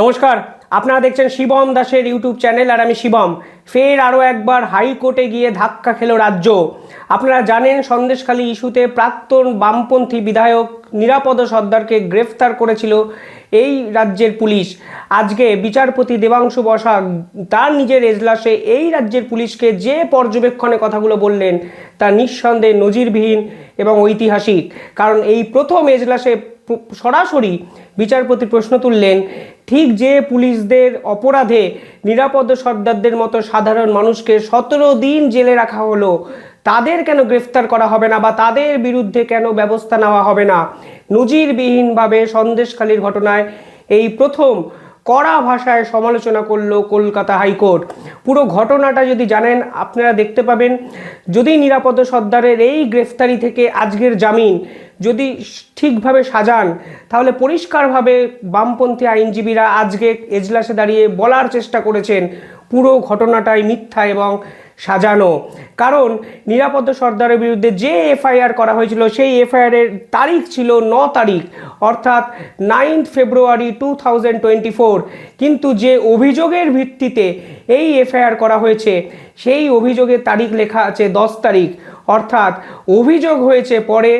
নমস্কার, আপনারা দেখছেন শিবম দাসের ইউটিউব চ্যানেল আর আমি শিবম। ফের আরও একবার হাইকোর্টে গিয়ে ধাক্কা খেল রাজ্য। আপনারা জানেন, সন্দেশখালী ইস্যুতে প্রাক্তন বামপন্থী বিধায়ক নিরাপদ সর্দারকে গ্রেফতার করেছিল এই রাজ্যের পুলিশ। আজকে বিচারপতি দেবাংশু বসাক তার নিজের এজলাসে এই রাজ্যের পুলিশকে যে পর্যবেক্ষণে কথাগুলো বললেন, তা নিঃসন্দেহে নজিরবিহীন এবং ঐতিহাসিক। কারণ এই প্রথম এজলাসে সরাসরি বিচারপতি প্রশ্ন তুললেন, ঠিক যে পুলিশদের অপরাধে নিরাপদ সর্দারদের মতো সাধারণ মানুষকে সতেরো দিন জেলে রাখা হলো, তাদের কেন গ্রেফতার করা হবে না বা তাদের বিরুদ্ধে কেন ব্যবস্থা নেওয়া হবে না? নজিরবিহীনভাবে সন্দেশখালীর ঘটনায় এই প্রথম কড়া ভাষায় সমালোচনা করল কলকাতা হাইকোর্ট। পুরো ঘটনাটা যদি জানেন, আপনারা দেখতে পাবেন, যদি নিরাপদ সর্দারের এই গ্রেফতারি থেকে আজকের জামিন যদি ঠিকভাবে সাজান, তাহলে পরিষ্কারভাবে বামপন্থী আইনজীবীরা আজকে এজলাসে দাঁড়িয়ে বলার চেষ্টা করেছেন। পুরো ঘটনাটাই মিথ্যা এবং সাজানো। কারণ নিরাপদ সর্দারের বিরুদ্ধে যে এফআইআর করা হয়েছিল, সেই এফআইআরের তারিখ ছিল ন তারিখ, অর্থাৎ ninth February two thousand twenty four. কিন্তু যে অভিযোগের ভিত্তিতে এই এফআইআর করা হয়েছে, সেই অভিযোগের তারিখ লেখা আছে দশ তারিখ। অর্থাৎ অভিযোগ হয়েছে পরে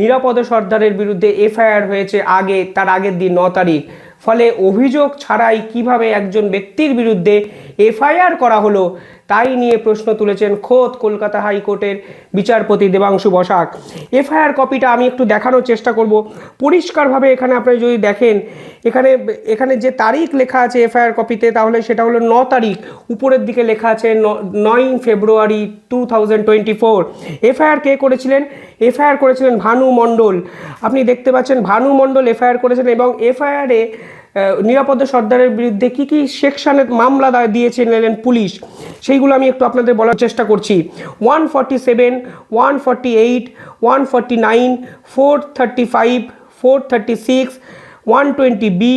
নিরাপদ সর্দারের বিরুদ্ধে এফআইআর হয়েছে আগে, তার আগের দিন ন তারিখ। ফলে অভিযোগ ছাড়াই কীভাবে একজন ব্যক্তির বিরুদ্ধে এফআইআর করা হলো তাই নিয়ে প্রশ্ন তুলেছেন খোদ কলকাতা হাইকোর্টের বিচারপতি দেবাংশু বসাক। এফআইআর কপিটা আমি একটু দেখানোর চেষ্টা করব। পরিষ্কারভাবে এখানে আপনি যদি দেখেন, এখানে এখানে যে তারিখ লেখা আছে এফআইআর কপিতে, তাহলে সেটা হলো ন তারিখ। উপরের দিকে লেখা আছে নয় February two thousand twenty four. FIR কে করেছিলেন? এফআইআর করেছিলেন ভানু মণ্ডল। আপনি দেখতে পাচ্ছেন ভানু মণ্ডল এফআইআর করেছেন এবং এফআইআরে নিরাপদ সর্দারের বিরুদ্ধে কি কি সেকশানে মামলা দিয়েছে দিয়েছিলেন পুলিশ, সেইগুলো আমি একটু আপনাদের বলার চেষ্টা করছি। One forty seven one forty eight one forty nine four thirty five four thirty six one twenty B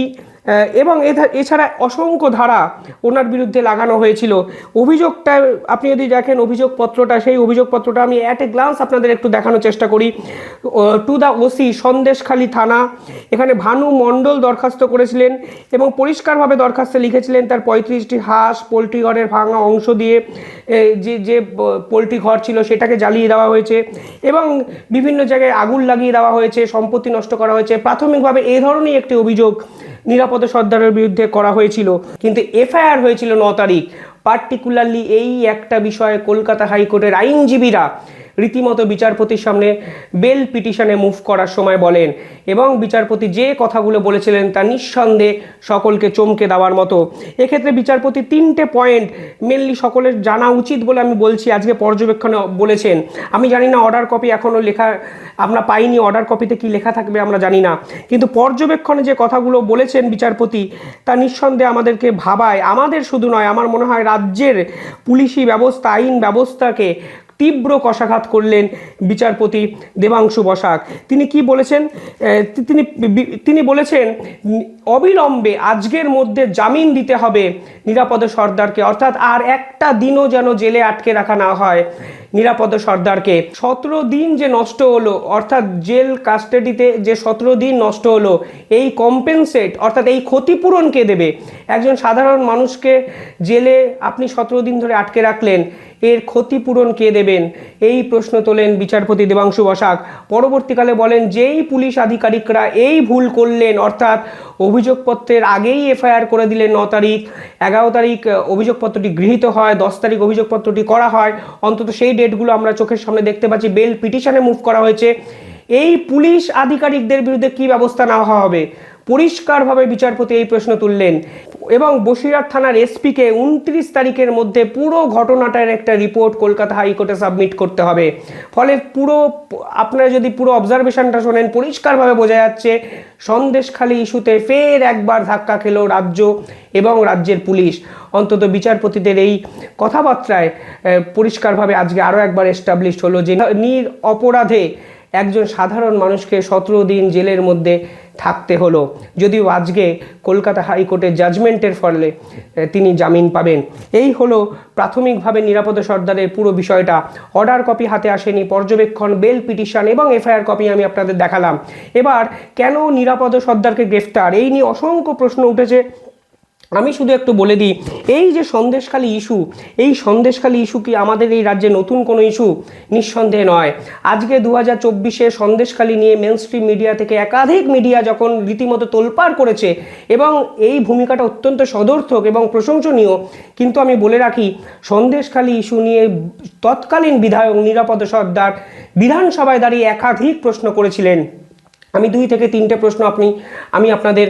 এবং এছাড়া অসংখ্য ধারা ওনার বিরুদ্ধে লাগানো হয়েছিল। অভিযোগটা, আপনি যদি দেখেন অভিযোগপত্রটা, সেই অভিযোগপত্রটা আমি অ্যাট এ গ্লান্স আপনাদের একটু দেখানোর চেষ্টা করি। টু দ্য ওসি সন্দেশখালী থানা। এখানে ভানু মণ্ডল দরখাস্ত করেছিলেন এবং পরিষ্কারভাবে দরখাস্তে লিখেছিলেন তার পঁয়ত্রিশটি হাঁস, পোলট্রি ঘরের ভাঙা অংশ দিয়ে যে যে পোলট্রি ঘর ছিল সেটাকে জ্বালিয়ে দেওয়া হয়েছে এবং বিভিন্ন জায়গায় আগুন লাগিয়ে দেওয়া হয়েছে, সম্পত্তি নষ্ট করা হয়েছে। প্রাথমিকভাবে এই ধরনের একটি অভিযোগ নিরাপদ সর্দারের বিরুদ্ধে করা হয়েছিল। কিন্তু এফআইআর হয়েছিল ন তারিখ। পার্টিকুলারলি এই একটা বিষয়ে কলকাতা হাইকোর্টের আইনজীবীরা রীতিমতো বিচারপতির সামনে বেল পিটিশনে মুভ করার সময় বলেন, এবং বিচারপতি যে কথাগুলো বলেছিলেন তা নিঃসন্দেহে সকলকে চমকে দেওয়ার মতো। এক্ষেত্রে বিচারপতি তিনটে পয়েন্ট মেনলি সকলের জানা উচিত বলে আমি বলছি, আজকে পর্যবেক্ষণে বলেছেন। আমি জানি না অর্ডার কপি এখনও লেখা, আমরা পাইনি অর্ডার কপিতে কি লেখা থাকবে আমরা জানি না। কিন্তু পর্যবেক্ষণে যে কথাগুলো বলেছেন বিচারপতি, তা নিঃসন্দেহে আমাদেরকে ভাবায়। আমাদের শুধু নয়, আমার মনে হয় রাজ্যের পুলিশি ব্যবস্থা, আইন ব্যবস্থাকে তীব্র কষাঘাত করলেন বিচারপতি দেবাংশু বসাক। তিনি কি বলেছেন? তিনি তিনি বলেছেন, অবিলম্বে আজকের মধ্যে জামিন দিতে হবে নিরাপদ সর্দারকে। অর্থাৎ আর একটা দিনও যেন জেলে আটকে রাখা না হয়। নিরাপদ সর্দারকে। সতেরো দিন যে নষ্ট হলো, অর্থাৎ জেল কাস্টাডিতে যে সতেরো দিন নষ্ট হলো, এই কম্পেনসেট অর্থাৎ এই ক্ষতিপূরণ কে দেবে? একজন সাধারণ মানুষকে জেলে আপনি সতেরো দিন ধরে আটকে রাখলেন, এর ক্ষতিপূরণ কে দেবেন? এই প্রশ্ন তোলেন বিচারপতি দেবাংশু বসাক। পরবর্তীকালে বলেন, যেই পুলিশ আধিকারিকরা এই ভুল করলেন, অর্থাৎ অভিযোগপত্রের আগেই এফআইআর করে দিলেন ন তারিখ, এগারো তারিখ, অভিযোগপত্রটি গৃহীত হয়, দশ তারিখ অভিযোগপত্রটি করা হয়, অন্তত সেই ডেটগুলো আমরা চোখের সামনে দেখতে পাচ্ছি, বেল পিটিশনে মুভ করা হয়েছে। এই পুলিশ আধিকারিকদের বিরুদ্ধে কি ব্যবস্থা নেওয়া হবে? পরিষ্কারভাবে বিচারপতি এই প্রশ্ন তুললেন এবং বসিরহাট থানার এসপিকে উনত্রিশ তারিখের মধ্যে পুরো ঘটনাটার একটা রিপোর্ট কলকাতা হাইকোর্টে সাবমিট করতে হবে। ফলে পুরো, আপনারা যদি পুরো অবজারভেশনটা শোনেন, পরিষ্কারভাবে বোঝা যাচ্ছে সন্দেশখালী ইস্যুতে ফের একবার ধাক্কা খেলো রাজ্য এবং রাজ্যের পুলিশ। অন্তত বিচারপতিদের এই কথাবার্তায় পরিষ্কারভাবে আজকে আরও একবার এস্টাবলিশড হলো যে নির অপরাধে একজন সাধারণ মানুষকে সতেরো দিন জেলের মধ্যে থাকতে হলো। যদিও আজকে কলকাতা হাইকোর্টের জাজমেন্টের ফলে তিনি জামিন পাবেন। এই হলো প্রাথমিকভাবে নিরাপদ সর্দারের পুরো বিষয়টা। অর্ডার কপি হাতে আসেনি, পর্যবেক্ষণ, বেল পিটিশন এবং এফআইআর কপি আমি আপনাদের দেখালাম। এবার কেন নিরাপদ সর্দারকে গ্রেফতার? এই নিয়ে অসংখ্য প্রশ্ন উঠেছে। আমি শুধু একটু বলে দিই, এই যে সন্দেশখালী ইস্যু, এই সন্দেশখালী ইস্যু কি আমাদের এই রাজ্যে নতুন কোনো ইস্যু? নিঃসন্দেহে নয়। আজকে দু হাজার চব্বিশে সন্দেশখালী নিয়ে মেন স্ট্রিম মিডিয়া থেকে একাধিক মিডিয়া যখন রীতিমতো তোলপাড় করেছে, এবং এই ভূমিকাটা অত্যন্ত সদর্থক এবং প্রশংসনীয়, কিন্তু আমি বলে রাখি, সন্দেশখালী ইস্যু নিয়ে তৎকালীন বিধায়ক, নিরাপদ সর্দার, বিধানসভায় দাঁড়িয়ে একাধিক প্রশ্ন করেছিলেন। আমি দুই থেকে তিনটে প্রশ্ন আপনি, আমি আপনাদের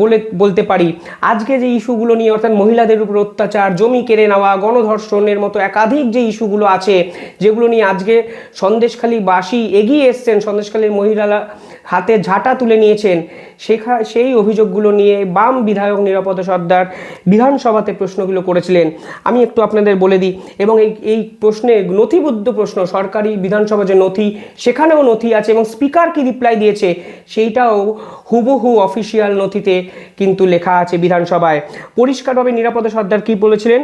বলে, বলতে পারি। আজকে যে ইস্যুগুলো নিয়ে, অর্থাৎ মহিলাদের উপর অত্যাচার, জমি কেড়ে নেওয়া, গণধর্ষণের মতো একাধিক যে ইস্যুগুলো আছে, যেগুলো নিয়ে আজকে সন্দেশখালী বাসী এগিয়ে এসছেন, সন্দেশখালীর মহিলারা হাতে ঝাঁটা তুলে নিয়েছেন। সেখা সেই অভিযোগগুলো নিয়ে বাম বিধায়ক নিরাপদ সর্দার বিধানসভাতে প্রশ্নগুলো করেছিলেন। আমি একটু আপনাদের বলে দিই, এবং এই এই প্রশ্নে নথিবদ্ধ প্রশ্ন, সরকারি বিধানসভা যে নথি, সেখানেও নথি আছে, এবং স্পিকার কি রিপ্লাই দিয়েছে, সেইটাও হুবহু অফিসিয়াল নথিতে কিন্তু লেখা আছে বিধানসভায়। পরিষ্কারভাবে নিরাপদ সর্দার কি বলেছিলেন?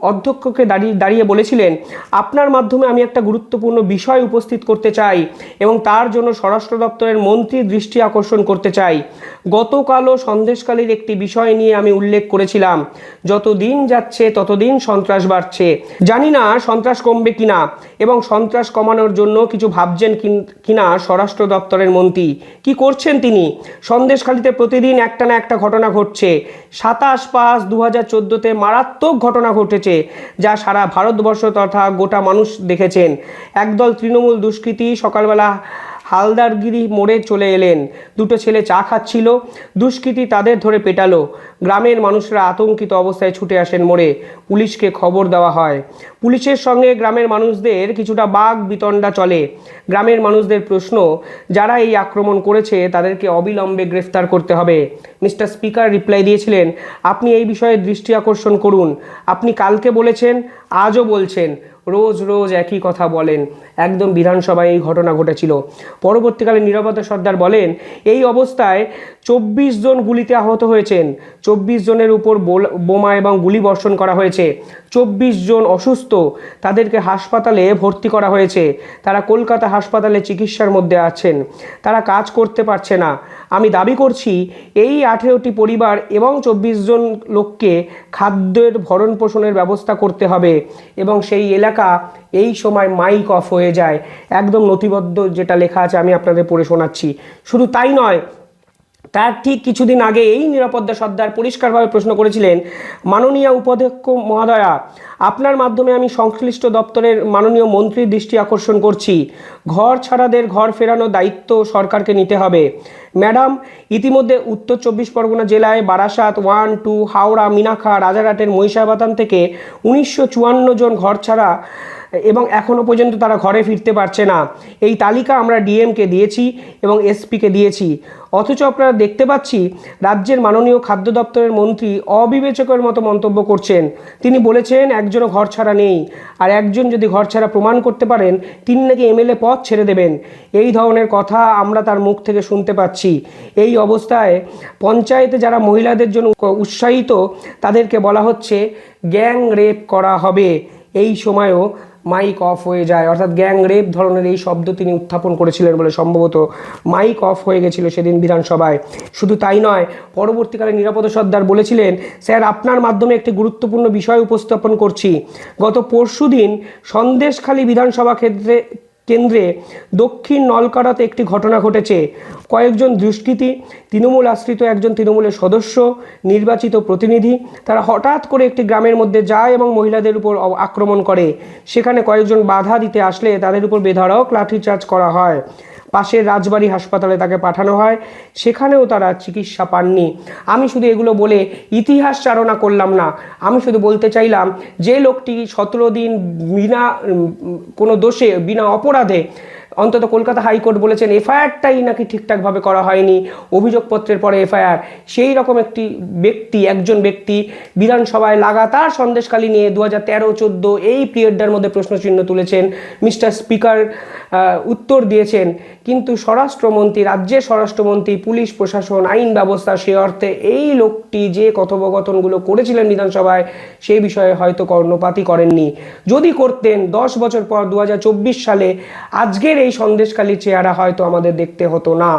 অধ্যক্ষকে দাঁড়িয়ে দাঁড়িয়ে বলেছিলেন, আপনার মাধ্যমে আমি একটা গুরুত্বপূর্ণ বিষয় উপস্থিত করতে চাই এবং তার জন্য স্বরাষ্ট্র দপ্তরের মন্ত্রীর দৃষ্টি আকর্ষণ করতে চাই। গতকালও সন্দেশকালীর একটি বিষয় নিয়ে আমি উল্লেখ করেছিলাম। যতদিন যাচ্ছে, ততদিন সন্ত্রাস বাড়ছে। জানি না সন্ত্রাস কমবে কিনা এবং সন্ত্রাস কমানোর জন্য কিছু ভাবছেন কিন- স্বরাষ্ট্র দপ্তরের মন্ত্রী। কি করছেন তিনি? সন্দেশখালীতে প্রতিদিন একটা না একটা ঘটনা ঘটছে। সাতাশ পাঁচ দু হাজার চোদ্দোতে মারাত্মক ঘটনা ঘটেছে যা সারা ভারতবর্ষ তথা গোটা মানুষ দেখেছেন। একদল তৃণমূল দুষ্কৃতী সকালবেলা হালদারগিরি মোড়ে চলে এলেন। দুটো ছেলে চা খাচ্ছিল, দুষ্কৃতী তাদের ধরে পেটালো। গ্রামের মানুষরা আতঙ্কিত অবস্থায় ছুটে আসেন মোড়ে। পুলিশকে খবর দেওয়া হয়। পুলিশের সঙ্গে গ্রামের মানুষদের কিছুটা বাঘ বিতণ্ডা চলে। গ্রামের মানুষদের প্রশ্ন, যারা এই আক্রমণ করেছে, তাদেরকে অবিলম্বে গ্রেফতার করতে হবে। মিস্টার স্পিকার রিপ্লাই দিয়েছিলেন, আপনি এই বিষয়ে দৃষ্টি আকর্ষণ করুন। আপনি কালকে বলেছেন, আজও বলছেন। রোজ রোজ একই কথা বলেন। একদম বিধানসভায় এই ঘটনা ঘটেছিল। পরবর্তীকালে নিরাপত্তা সর্দার বলেন, এই অবস্থায় চব্বিশ জন গুলিতে আহত হয়েছেন। চব্বিশ জনের উপর বোমা এবং গুলি বর্ষণ করা হয়েছে। চব্বিশ জন অসুস্থ, তাদেরকে হাসপাতালে ভর্তি করা হয়েছে। তারা কলকাতা হাসপাতালে চিকিৎসার মধ্যে আছেন। তারা কাজ করতে পারছে না। আমি দাবি করছি, এই আঠেরোটি পরিবার এবং চব্বিশ জন লোককে খাদ্যের ভরণ পোষণের ব্যবস্থা করতে হবে এবং সেই এলাকা এই সময় মাইক অফ হয়ে যায়। একদম নথিবদ্ধ যেটা লেখা আছে আমি আপনাদের পড়ে শোনাচ্ছি। শুধু তাই নয় তার ঠিক কিছুদিন আগে এই নিরাপত্তা সর্দার পরিষ্কারভাবে প্রশ্ন করেছিলেন, মাননীয় উপাধ্যক্ষ মহোদয়া, আপনার মাধ্যমে আমি সংশ্লিষ্ট দপ্তরের মাননীয় মন্ত্রীর দৃষ্টি আকর্ষণ করছি। ঘর ছাড়াদের ঘর ফেরানোর দায়িত্ব সরকারকে নিতে হবে। ম্যাডাম, ইতিমধ্যে উত্তর চব্বিশ পরগনা জেলায় বারাসাত ওয়ান, টু, হাওড়া মিনাখা রাজারহাটের মহিষাবাতান থেকে উনিশশো চুয়ান্ন জন ঘর ছাড়া এবং এখনও পর্যন্ত তারা ঘরে ফিরতে পারছে না। এই তালিকা আমরা ডিএমকে দিয়েছি এবং এসপিকে দিয়েছি। অথচ আপনারা দেখতে পাচ্ছি রাজ্যের মাননীয় খাদ্য দপ্তরের মন্ত্রী অবিবেচকের মতো মন্তব্য করছেন। তিনি বলেছেন, একজনও ঘর ছাড়া নেই। আর একজন যদি ঘর ছাড়া প্রমাণ করতে পারেন, তিনি নাকি এমএলএ পদ ছেড়ে দেবেন। এই ধরনের কথা আমরা তার মুখ থেকে শুনতে পাচ্ছি। এই অবস্থায় পঞ্চায়েতে যারা মহিলাদের জন্য উৎসাহিত, তাদেরকে বলা হচ্ছে, গ্যাং রেপ করা হবে। এই সময়ও মাইক অফ হয়ে যায়। অর্থাৎ গ্যাং রেপ ধরনের এই শব্দ তিনি উত্থাপন করেছিলেন বলে সম্ভবত মাইক অফ হয়ে গেছিল সেদিন বিধানসভায় শুধু তাই নয়, পরবর্তীকালে নিরাপদ সর্দার বলেছিলেন, স্যার, আপনার মাধ্যমে একটি গুরুত্বপূর্ণ বিষয় উপস্থাপন করছি। গত পরশু দিন সন্দেশখালী বিধানসভা ক্ষেত্রে কেন্দ্রে দক্ষিণ নলকাড়াতে একটি ঘটনা ঘটেছে। কয়েকজন দুষ্কৃতী, তৃণমূল আশ্রিত একজন তৃণমূলের সদস্য, নির্বাচিত প্রতিনিধি, তারা হঠাৎ করে একটি গ্রামের মধ্যে যায় এবং মহিলাদের উপর আক্রমণ করে। সেখানে কয়েকজন বাধা দিতে আসলে তাদের উপর বেধারক লাঠিচার্জ করা হয়। পাশের রাজবাড়ি হাসপাতালে তাকে পাঠানো হয়। সেখানেও তারা চিকিৎসা পাননি। আমি শুধু এগুলো বলে ইতিহাস চারণা করলাম না, আমি শুধু বলতে চাইলাম যে লোকটি সতেরো দিন বিনা কোনো দোষে, বিনা অপরাধে অন্তত কলকাতা হাইকোর্ট বলেছেন এফআইআরটাই নাকি ঠিকঠাকভাবে করা হয়নি। অভিযোগপত্রের পরে এফআইআর। সেই রকম একটি ব্যক্তি, একজন ব্যক্তি বিধানসভায় লাগাতার সন্দেশকালী নিয়ে দু হাজার তেরো চোদ্দ এই পিরিয়ডটার মধ্যে প্রশ্নচিহ্ন তুলেছেন মিস্টার স্পিকার উত্তর দিয়েছেন। কিন্তু স্বরাষ্ট্রমন্ত্রী রাজ্যের স্বরাষ্ট্রমন্ত্রী, পুলিশ, প্রশাসন, আইন ব্যবস্থা সে অর্থে এই লোকটি যে কথোপকথনগুলো করেছিলেন বিধানসভায় সেই বিষয়ে হয়তো কর্ণপাতই করেননি। যদি করতেন, দশ বছর পর দু হাজার চব্বিশ সালে আজকের এই সন্দেশকালী চেহারা হয়তো আমাদের দেখতে হতো না।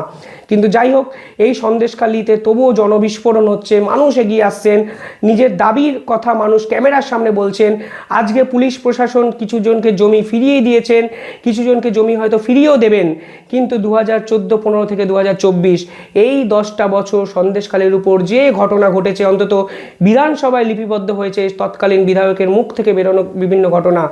কিন্তু যাই হোক এই সন্দেশখালিতে তবুও জনবিস্ফোরণ হচ্ছে, মানুষ এগিয়ে আসছেন, নিজের দাবির কথা মানুষ ক্যামেরার সামনে বলছেন, আজকে পুলিশ প্রশাসন কিছু জনকে জমি ফিরিয়ে দিয়েছেন কিছু জনকে জমি হয়তো ফিরিয়েও দেবেন, কিন্তু দু হাজার চোদ্দ, পনেরো থেকে দু হাজার চব্বিশ, এই দশটা বছর সন্দেশখালের উপর যে ঘটনা ঘটেছে, অন্তত বিধানসভায় লিপিবদ্ধ হয়েছে, তৎকালীন বিধায়কের মুখ থেকে বেরোনো বিভিন্ন ঘটনা,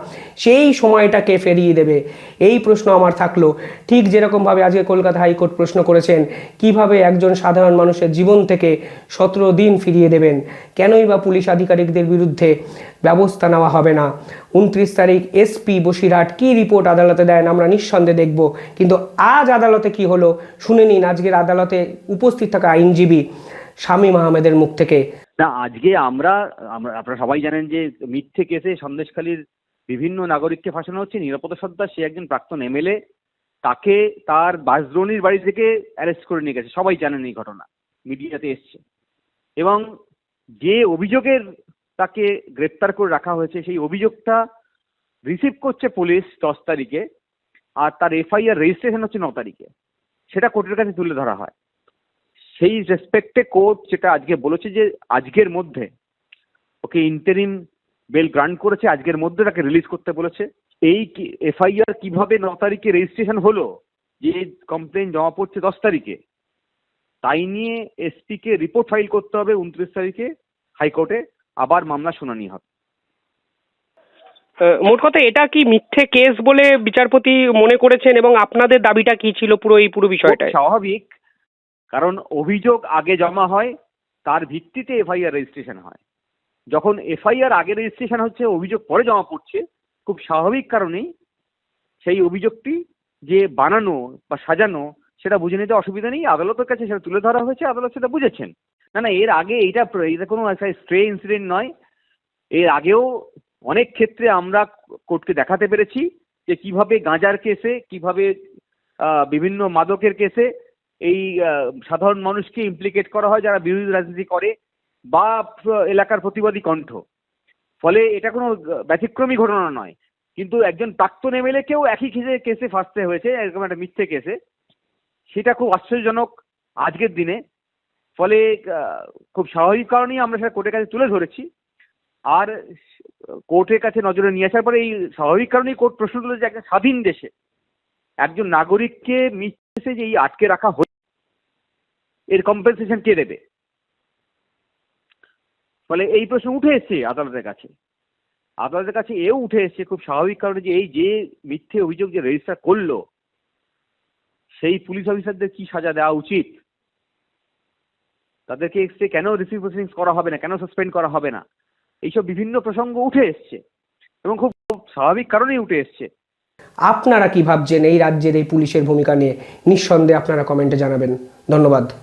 সেই সময়টাকে ফেরিয়ে দেবে। এই প্রশ্ন আমার থাকল। ঠিক যেরকমভাবে আজকে কলকাতা হাইকোর্ট প্রশ্ন করেছেন, কীভাবে একজন সাধারণ মানুষের জীবন থেকে সতেরো দিন ফিরিয়ে দেবেন? কেনই বা পুলিশ আধিকারিকদের বিরুদ্ধে ব্যবস্থা নেওয়া হবে না? উনত্রিশ তারিখ এসপি বসিরহাট কি রিপোর্ট আদালতে দেন আমরা নিঃসন্দেহে দেখব। কিন্তু আজ আদালতে কি হলো, শুনে নিন আজকের আদালতে উপস্থিত থাকা আইনজীবী শামীম আহমেদের মুখ থেকে। না, আজকে আমরা আমরা, আপনারা সবাই জানেন যে মিথ্যে কেসে সন্দেশখালীর বিভিন্ন নাগরিককে ফাঁসানো হচ্ছে, নিরাপত্তা সত্ত্বা সে একজন প্রাক্তন এমএলএ, তাকে তার বাসদ্রোণীর বাড়ি থেকে অ্যারেস্ট করে নিয়ে গেছে। সবাই জানেন এই ঘটনা, মিডিয়াতে এসছে। এবং যে অভিযোগের তাকে গ্রেপ্তার করে রাখা হয়েছে, সেই অভিযোগটা রিসিভ করছে পুলিশ দশ তারিখে, আর তার এফআইআর রেজিস্ট্রেশন হচ্ছে ন তারিখে। সেটা কোর্টের কাছে তুলে ধরা হয়। সেই রেসপেক্টে কোর্ট যেটা আজকে বলেছে যে, আজকের মধ্যে ওকে ইন্টারিম বেল গ্রান্ট করেছে আজকের মধ্যে তাকে রিলিজ করতে বলেছে। এই এফআইআর কীভাবে ন তারিখে রেজিস্ট্রেশন হলো যে কমপ্লেন জমা পড়ছে দশ তারিখে তাই নিয়ে এসপিকে রিপোর্ট ফাইল করতে হবে উনত্রিশ তারিখে হাইকোর্টে আবার মামলা শুনানি হবে। মোট কথা এটা কি মিথ্যে কেস বলে বিচারপতি মনে করেছেন এবং আপনাদের দাবিটা কি ছিল পুরো এই পুরো বিষয়টা স্বাভাবিক কারণ অভিযোগ আগে জমা হয় তার ভিত্তিতে এফআইআর রেজিস্ট্রেশন হয়। যখন এফআইআর আগে রেজিস্ট্রেশন হচ্ছে, অভিযোগ পরে জমা পড়ছে, খুব স্বাভাবিক কারণেই সেই অভিযোগটি যে বানানো বা সাজানো সেটা বুঝে নিতে অসুবিধা নেই। আদালতের কাছে সেটা তুলে ধরা হয়েছে, আদালত সেটা বুঝেছেন। না না, এর আগে এইটা এটা কোনো একটা স্ট্রে ইনসিডেন্ট নয়। এর আগেও অনেক ক্ষেত্রে আমরা কোর্টকে দেখাতে পেরেছি যে কীভাবে গাঁজার কেসে, কীভাবে বিভিন্ন মাদকের কেসে এই সাধারণ মানুষকে ইমপ্লিকেট করা হয়, যারা বিরোধী রাজনীতি করে। বা এলাকার প্রতিবাদী কণ্ঠ। ফলে এটা কোনো ব্যতিক্রমী ঘটনা নয়। কিন্তু একজন প্রাক্তন এমএলএ কেও একই কেসে কেসে ফাঁসতে হয়েছে, এরকম একটা মিথ্যে কেসে সেটা খুব আশ্চর্যজনক আজকের দিনে। ফলে খুব স্বাভাবিক কারণেই আমরা সেটা কোর্টের কাছে তুলে ধরেছি। আর কোর্টের কাছে নজরে নিয়ে আসার পরে এই স্বাভাবিক কারণেই কোর্ট প্রশ্ন তুলেছে একটা স্বাধীন দেশে। একজন নাগরিককে মিথ্যে যে এই আটকে রাখা হচ্ছে এর কম্পেনসেশন কে দেবে? ফলে এই প্রশ্ন উঠে এসছে আদালতের কাছে। আদালতের কাছে এও উঠে এসছে খুব স্বাভাবিক কারণে যে এই যে মিথ্যে অভিযোগ যে রেজিস্টার করল, সেই পুলিশ অফিসারদের কি সাজা দেওয়া উচিত? তাদেরকে এক্সট্রে কেন রিসিভ প্রসিডিংস করা হবে না? কেন সাসপেন্ড করা হবে না? এইসব বিভিন্ন প্রসঙ্গ উঠে এসছে এবং খুব স্বাভাবিক কারণেই উঠে এসছে। আপনারা কি ভাবছেন এই রাজ্যের এই পুলিশের ভূমিকা নিয়ে? নিঃসন্দেহে আপনারা কমেন্টে জানাবেন। ধন্যবাদ।